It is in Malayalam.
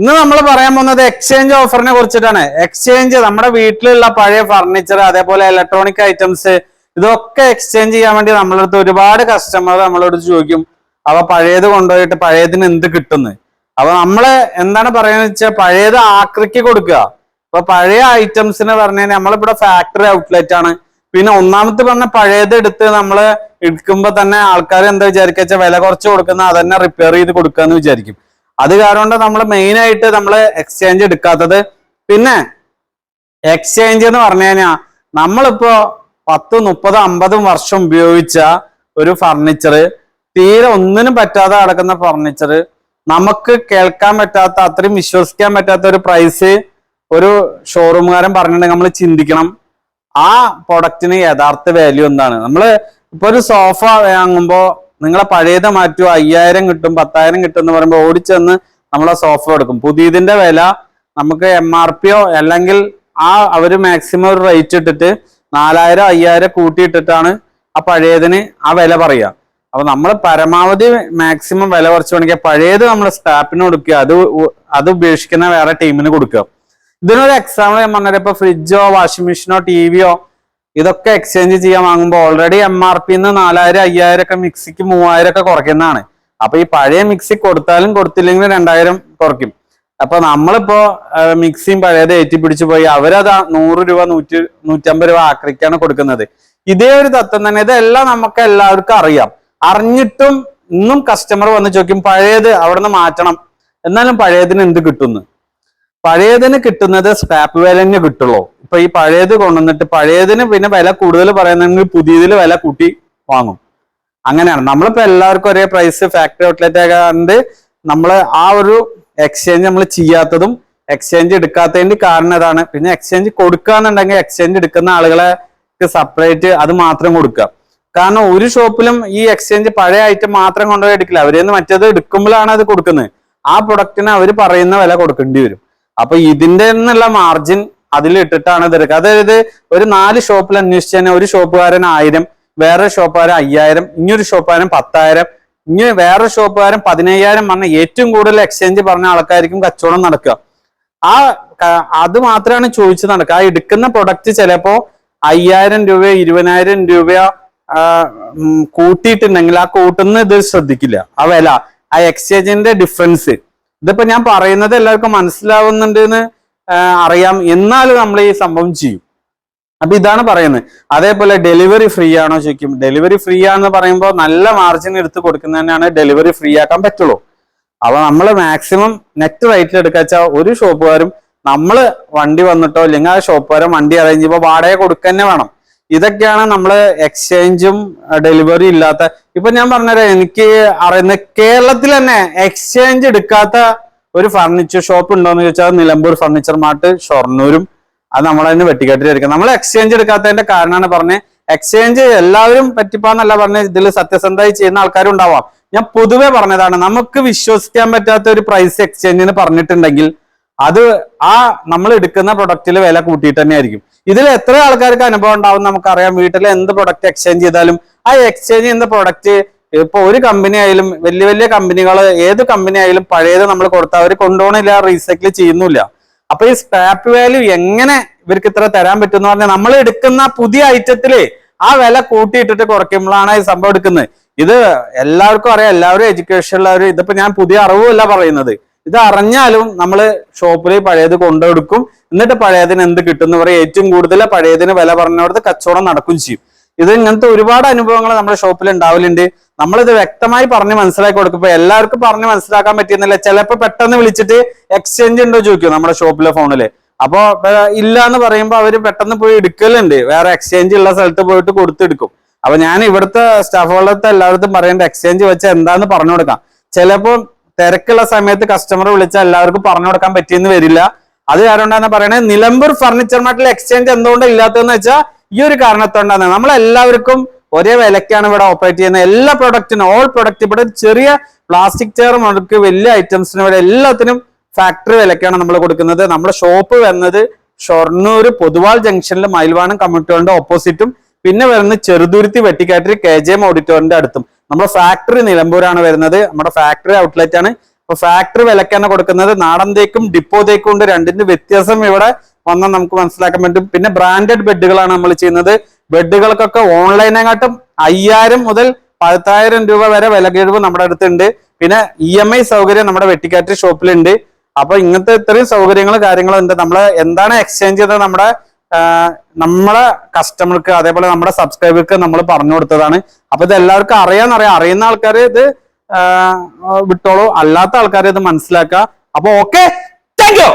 ഇന്ന് നമ്മൾ പറയാൻ പോകുന്നത് എക്സ്ചേഞ്ച് ഓഫറിനെ കുറിച്ചിട്ടാണ്. എക്സ്ചേഞ്ച് നമ്മുടെ വീട്ടിലുള്ള പഴയ ഫർണിച്ചർ അതേപോലെ ഇലക്ട്രോണിക് ഐറ്റംസ് ഇതൊക്കെ എക്സ്ചേഞ്ച് ചെയ്യാൻ വേണ്ടി നമ്മളെ അടുത്ത് ഒരുപാട് കസ്റ്റമർ നമ്മളോട് ചോദിക്കും. അവ പഴയത് കൊണ്ടുപോയിട്ട് പഴയതിന് എന്ത് കിട്ടുന്നു? അപ്പൊ നമ്മൾ എന്താണ് പറയുന്നത് വെച്ചാൽ പഴയത് ആക്രിക്ക് കൊടുക്കുക. അപ്പൊ പഴയ ഐറ്റംസിന് പറഞ്ഞു നമ്മളിവിടെ ഫാക്ടറി ഔട്ട്ലെറ്റ് ആണ്. പിന്നെ ഒന്നാമത്തെ പറഞ്ഞ പഴയത് എടുത്ത് നമ്മൾ എടുക്കുമ്പോ തന്നെ ആൾക്കാർ എന്താ വിചാരിക്കുക വില കുറച്ച് കൊടുക്കുന്ന അതന്നെ റിപ്പയർ ചെയ്ത് കൊടുക്കാന്ന് വിചാരിക്കും. അത് കാരണം നമ്മൾ മെയിൻ ആയിട്ട് നമ്മൾ എക്സ്ചേഞ്ച് എടുക്കാത്തത്. പിന്നെ എക്സ്ചേഞ്ച് എന്ന് പറഞ്ഞു കഴിഞ്ഞാൽ നമ്മളിപ്പോ പത്ത് മുപ്പത് അമ്പതും വർഷം ഉപയോഗിച്ച ഒരു ഫർണിച്ചർ തീരെ ഒന്നിനും പറ്റാതെ കിടക്കുന്ന ഫർണിച്ചർ നമുക്ക് കേൾക്കാൻ പറ്റാത്ത അത്രയും വിശ്വസിക്കാൻ പറ്റാത്ത ഒരു പ്രൈസ് ഒരു ഷോറൂമുകാരൻ പറഞ്ഞിട്ടുണ്ടെങ്കിൽ നമ്മൾ ചിന്തിക്കണം. ആ പ്രൊഡക്റ്റിന് യഥാർത്ഥ വാല്യൂ എന്താണ്? നമ്മൾ ഇപ്പൊ ഒരു സോഫ വാങ്ങുമ്പോ നിങ്ങളെ പഴയത് മാറ്റുക അയ്യായിരം കിട്ടും പത്തായിരം കിട്ടും എന്ന് പറയുമ്പോൾ ഓടിച്ചെന്ന് നമ്മളെ സോഫ എടുക്കും. പുതിയതിന്റെ വില നമുക്ക് എം ആർ പിയോ അല്ലെങ്കിൽ ആ അവർ മാക്സിമം ഒരു റേറ്റ് ഇട്ടിട്ട് നാലായിരം അയ്യായിരം കൂട്ടിയിട്ടിട്ടാണ് ആ പഴയതിന് ആ വില പറയുക. അപ്പൊ നമ്മൾ പരമാവധി മാക്സിമം വില കുറച്ച് വേണമെങ്കിൽ പഴയത് നമ്മൾ സ്റ്റാപ്പിന് കൊടുക്കുക. അത് അത് ഉപേക്ഷിക്കുന്ന വേറെ ടീമിന് കൊടുക്കുക. ഇതിനൊരു എക്സാമ്പിൾ ഞാൻ പറഞ്ഞാൽ ഇപ്പൊ ഫ്രിഡ്ജോ വാഷിംഗ് മെഷീനോ ടി വിയോ ഇതൊക്കെ എക്സ്ചേഞ്ച് ചെയ്യാൻ വാങ്ങുമ്പോൾ ഓൾറെഡി എം ആർ പിന്ന് നാലായിരം അയ്യായിരം ഒക്കെ മിക്സിക്ക് മൂവായിരം ഒക്കെ കുറയ്ക്കുന്നതാണ്. അപ്പൊ ഈ പഴയ മിക്സി കൊടുത്താലും കൊടുത്തില്ലെങ്കിലും രണ്ടായിരം കുറയ്ക്കും. അപ്പൊ നമ്മളിപ്പോ മിക്സിയും പഴയത് ഏറ്റി പിടിച്ചു പോയി അവരത് നൂറ് രൂപ നൂറ്റി നൂറ്റമ്പത് രൂപ ആക്രിക്കാണ് കൊടുക്കുന്നത്. ഇതേ ഒരു തത്വം തന്നെ ഇതെല്ലാം നമുക്ക് എല്ലാവർക്കും അറിയാം. അറിഞ്ഞിട്ടും ഇന്നും കസ്റ്റമർ വന്ന് ചോദിക്കും പഴയത് അവിടുന്ന് മാറ്റണം. എന്നാലും പഴയതിന് എന്ത് കിട്ടുന്നു? പഴയതിന് കിട്ടുന്നത് സ്ക്രാപ്പ് വേലന്നെ കിട്ടുള്ളൂ. ഇപ്പൊ ഈ പഴയത് കൊണ്ടുവന്നിട്ട് പഴയതിന് പിന്നെ വില കൂടുതൽ പറയുന്നെങ്കിൽ പുതിയതിൽ വില കൂട്ടി വാങ്ങും. അങ്ങനെയാണ്. നമ്മളിപ്പോ എല്ലാവർക്കും ഒരേ പ്രൈസ് ഫാക്ടറി ഔട്ട്ലെറ്റ് ആകാണ്ട് നമ്മൾ ആ ഒരു എക്സ്ചേഞ്ച് നമ്മൾ ചെയ്യാത്തതും എക്സ്ചേഞ്ച് എടുക്കാത്തതിന്റെ കാരണം ഇതാണ് പിന്നെ എക്സ്ചേഞ്ച് കൊടുക്കുകയെന്നുണ്ടെങ്കിൽ എക്സ്ചേഞ്ച് എടുക്കുന്ന ആളുകളെ സെപ്പറേറ്റ് അത് മാത്രം കൊടുക്കുക. കാരണം ഒരു ഷോപ്പിലും ഈ എക്സ്ചേഞ്ച് പഴയ ഐറ്റം മാത്രം കൊണ്ടുപോയി എടുക്കില്ല. അവരെന്ന് മറ്റേത് എടുക്കുമ്പോഴാണ് അത് കൊടുക്കുന്നത്. ആ പ്രൊഡക്റ്റിന് അവർ പറയുന്ന വില കൊടുക്കേണ്ടി വരും. അപ്പൊ ഇതിന്റെ നിന്നുള്ള മാർജിൻ അതിൽ ഇട്ടിട്ടാണ് ഇത് അതായത് ഒരു നാല് ഷോപ്പിൽ അന്വേഷിച്ച് തന്നെ ഒരു ഷോപ്പുകാരൻ ആയിരം വേറെ ഷോപ്പുകാരൻ അയ്യായിരം ഇനിയൊരു ഷോപ്പുകാരൻ പത്തായിരം ഇനി വേറെ ഷോപ്പുകാരൻ പതിനയ്യായിരം പറഞ്ഞ ഏറ്റവും കൂടുതൽ എക്സ്ചേഞ്ച് പറഞ്ഞ ആൾക്കാർക്കും കച്ചവടം നടക്കുക. ആ അത് മാത്രമാണ് ചോദിച്ചു നടക്കുക. ആ എടുക്കുന്ന പ്രൊഡക്റ്റ് ചിലപ്പോ അയ്യായിരം രൂപ ഇരുപതിനായിരം രൂപ കൂട്ടിയിട്ടുണ്ടെങ്കിൽ ആ കൂട്ടുന്ന ഇത് ശ്രദ്ധിക്കില്ല. ആ വില ആ എക്സ്ചേഞ്ചിന്റെ ഡിഫറൻസ് ഇതിപ്പോ ഞാൻ പറയുന്നത് എല്ലാവർക്കും മനസ്സിലാവുന്നുണ്ട് എന്ന് അറിയാം. എന്നാലും നമ്മൾ ഈ സംഭവം ചെയ്യും. അപ്പൊ ഇതാണ് പറയുന്നത്. അതേപോലെ ഡെലിവറി ഫ്രീ ആണോ ചോദിക്കും. ഡെലിവറി ഫ്രീ ആണെന്ന് പറയുമ്പോൾ നല്ല മാർജിൻ എടുത്ത് കൊടുക്കുന്നതന്നെയാണ് ഡെലിവറി ഫ്രീ ആക്കാൻ പറ്റുള്ളൂ. അപ്പൊ നമ്മൾ മാക്സിമം നെറ്റ് റേറ്റിൽ എടുക്കുക വെച്ചാൽ ഒരു ഷോപ്പുകാരും നമ്മൾ വണ്ടി വന്നിട്ടോ അല്ലെങ്കിൽ ആ ഷോപ്പുകാരൻ വണ്ടി അറേഞ്ച് ചെയ്യുമ്പോൾ വാടക കൊടുക്കന്നെ വേണം. ഇതൊക്കെയാണ് നമ്മൾ എക്സ്ചേഞ്ചും ഡെലിവറി ഇല്ലാത്ത ഇപ്പൊ ഞാൻ പറഞ്ഞുതരാം. എനിക്ക് അറിയുന്ന കേരളത്തിൽ തന്നെ എക്സ്ചേഞ്ച് എടുക്കാത്ത ഒരു ഫർണിച്ചർ ഷോപ്പ് ഉണ്ടോന്ന് ചോദിച്ചാൽ നിലമ്പൂർ ഫർണിച്ചർ മാർട്ട് ഷൊർണൂരും. അത് നമ്മൾ നമ്മളതിന് വെട്ടിക്കാട്ടിലെടുക്കാം നമ്മൾ എക്സ്ചേഞ്ച് എടുക്കാത്തതിന്റെ കാരണമാണ് പറഞ്ഞത് എക്സ്ചേഞ്ച് എല്ലാവരും പറ്റിപ്പാന്നല്ല പറഞ്ഞ ഇതിൽ സത്യസന്ധമായി ചെയ്യുന്ന ആൾക്കാരും ഉണ്ടാവാം ഞാൻ പൊതുവെ പറഞ്ഞതാണ് നമുക്ക് വിശ്വസിക്കാൻ പറ്റാത്ത ഒരു പ്രൈസ് എക്സ്ചേഞ്ചിന് പറഞ്ഞിട്ടുണ്ടെങ്കിൽ അത് ആ നമ്മൾ എടുക്കുന്ന പ്രൊഡക്റ്റിൽ വില കൂട്ടിയിട്ട് തന്നെ ആയിരിക്കും. ഇതിൽ എത്ര ആൾക്കാർക്ക് അനുഭവം ഉണ്ടാവും നമുക്കറിയാം. വീട്ടിൽ എന്ത് പ്രൊഡക്റ്റ് എക്സ്ചേഞ്ച് ചെയ്താലും ആ എക്സ്ചേഞ്ച് ചെയ്യുന്ന പ്രൊഡക്റ്റ് ഇപ്പൊ ഒരു കമ്പനി ആയാലും വലിയ വലിയ കമ്പനികൾ ഏത് കമ്പനി ആയാലും പഴയത് നമ്മൾ കൊടുത്താൽ അവർ കൊണ്ടുപോകണില്ല റീസൈക്കിൾ ചെയ്യുന്നില്ല. അപ്പൊ ഈ സ്ക്രാപ്പ് വാല്യൂ എങ്ങനെ ഇവർക്ക് ഇത്ര തരാൻ പറ്റും എന്ന് പറഞ്ഞാൽ നമ്മൾ എടുക്കുന്ന പുതിയ ഐറ്റത്തിൽ ആ വില കൂട്ടിയിട്ടിട്ട് കുറയ്ക്കുമ്പോഴാണ് ഈ സംഭവം എടുക്കുന്നത്. ഇത് എല്ലാവർക്കും അറിയാം എല്ലാവരും എഡ്യൂക്കേഷൻ ഉള്ളവരും ഇതിപ്പോ ഞാൻ പുതിയ അറിവുമല്ല പറയുന്നത്. ഇത് അറിഞ്ഞാലും നമ്മൾ ഷോപ്പിൽ പഴയത് കൊണ്ടെടുക്കും എന്നിട്ട് പഴയതിന് എന്ത് കിട്ടും എന്ന് പറയും. ഏറ്റവും കൂടുതൽ പഴയതിന് വില പറഞ്ഞിടത്ത് കച്ചവടം നടക്കും ചെയ്യും. ഇത് ഇങ്ങനത്തെ ഒരുപാട് അനുഭവങ്ങൾ നമ്മുടെ ഷോപ്പിൽ ഉണ്ടാവലുണ്ട് നമ്മളിത് വ്യക്തമായി പറഞ്ഞ് മനസ്സിലാക്കി കൊടുക്കും ഇപ്പൊ എല്ലാവർക്കും പറഞ്ഞ് മനസ്സിലാക്കാൻ പറ്റിയെന്നില്ല. ചിലപ്പോൾ പെട്ടെന്ന് വിളിച്ചിട്ട് എക്സ്ചേഞ്ച് ഉണ്ടോ ചോദിക്കും നമ്മുടെ ഷോപ്പിലെ ഫോണിൽ അപ്പോ ഇല്ല എന്ന് പറയുമ്പോൾ അവർ പെട്ടെന്ന് പോയി എടുക്കലുണ്ട്. വേറെ എക്സ്ചേഞ്ച് ഉള്ള സ്ഥലത്ത് പോയിട്ട് കൊടുത്തെടുക്കും. അപ്പൊ ഞാൻ ഇവിടുത്തെ സ്റ്റാഫുകളുടെ എല്ലായിടത്തും പറയേണ്ട എക്സ്ചേഞ്ച് വെച്ച് എന്താന്ന് പറഞ്ഞു കൊടുക്കാം. ചിലപ്പോൾ തിരക്കുള്ള സമയത്ത് കസ്റ്റമർ വിളിച്ചാൽ എല്ലാവർക്കും പറഞ്ഞു കൊടുക്കാൻ പറ്റിയെന്ന് വരില്ല. അത് കാരണം എന്താണെന്ന് പറയണേ നിലമ്പൂർ ഫർണിച്ചർ മാർട്ടിൽ എക്സ്ചേഞ്ച് എന്തുകൊണ്ട് ഇല്ലാത്തതെന്ന് വെച്ചാൽ ഈ ഒരു കാരണത്തോണ്ടാണ് നമ്മളെല്ലാവർക്കും ഒരേ വിലക്കാണ് ഇവിടെ ഓപ്പറേറ്റ് ചെയ്യുന്നത്. എല്ലാ പ്രൊഡക്റ്റിനും ഓൾ പ്രൊഡക്റ്റ് ഇവിടെ ചെറിയ പ്ലാസ്റ്റിക് ചെയർ മുതൽക്ക് വലിയ ഐറ്റംസിനും ഇവിടെ എല്ലാത്തിനും ഫാക്ടറി വിലക്കാണ് നമ്മൾ കൊടുക്കുന്നത്. നമ്മുടെ ഷോപ്പ് വരുന്നത് ഷൊർണൂർ പൊതുവാൾ ജംഗ്ഷനിൽ മയിൽവാണം കമ്മിറ്റോറിന്റെ ഓപ്പോസിറ്റും പിന്നെ വരുന്നത് ചെറുതുരുത്തി വെട്ടിക്കാറ്റിൽ കെ ജെ എം ഓഡിറ്റോറിന്റെ അടുത്തും. നമ്മുടെ ഫാക്ടറി നിലമ്പൂരാണ് വരുന്നത്. നമ്മുടെ ഫാക്ടറി ഔട്ട്ലെറ്റ് ആണ്. അപ്പൊ ഫാക്ടറി വിലക്കാണ് കൊടുക്കുന്നത്. നാടൻ തേക്കും ഡിപ്പോ തേക്കും ഉണ്ട് രണ്ടിന്റെ വ്യത്യാസം ഇവിടെ വന്നാൽ നമുക്ക് മനസ്സിലാക്കാൻ പറ്റും. പിന്നെ ബ്രാൻഡഡ് ബെഡുകളാണ് നമ്മൾ ചെയ്യുന്നത്. ബെഡുകൾക്കൊക്കെ ഓൺലൈനെക്കാട്ടും അയ്യായിരം മുതൽ പതിനായിരം രൂപ വരെ വില കിഴിവ് നമ്മുടെ അടുത്തുണ്ട്. പിന്നെ ഇ എം ഐ സൗകര്യം നമ്മുടെ വെട്ടിക്കാറ്റ് ഷോപ്പിലുണ്ട്. അപ്പൊ ഇങ്ങനത്തെ ഇത്രയും സൗകര്യങ്ങൾ കാര്യങ്ങളും ഉണ്ട്. നമ്മൾ എന്താണ് എക്സ്ചേഞ്ച് ചെയ്തത്? നമ്മുടെ നമ്മളെ കസ്റ്റമർക്ക് അതേപോലെ നമ്മുടെ സബ്സ്ക്രൈബർക്ക് നമ്മൾ പറഞ്ഞു കൊടുത്തതാണ്. അപ്പൊ ഇത് എല്ലാവർക്കും അറിയാന്നറിയാം അറിയുന്ന ആൾക്കാർ ഇത് വിട്ടോളൂ. അല്ലാത്ത ആൾക്കാരെ ഇത് മനസ്സിലാക്കുക. അപ്പൊ ഓക്കെ താങ്ക് യു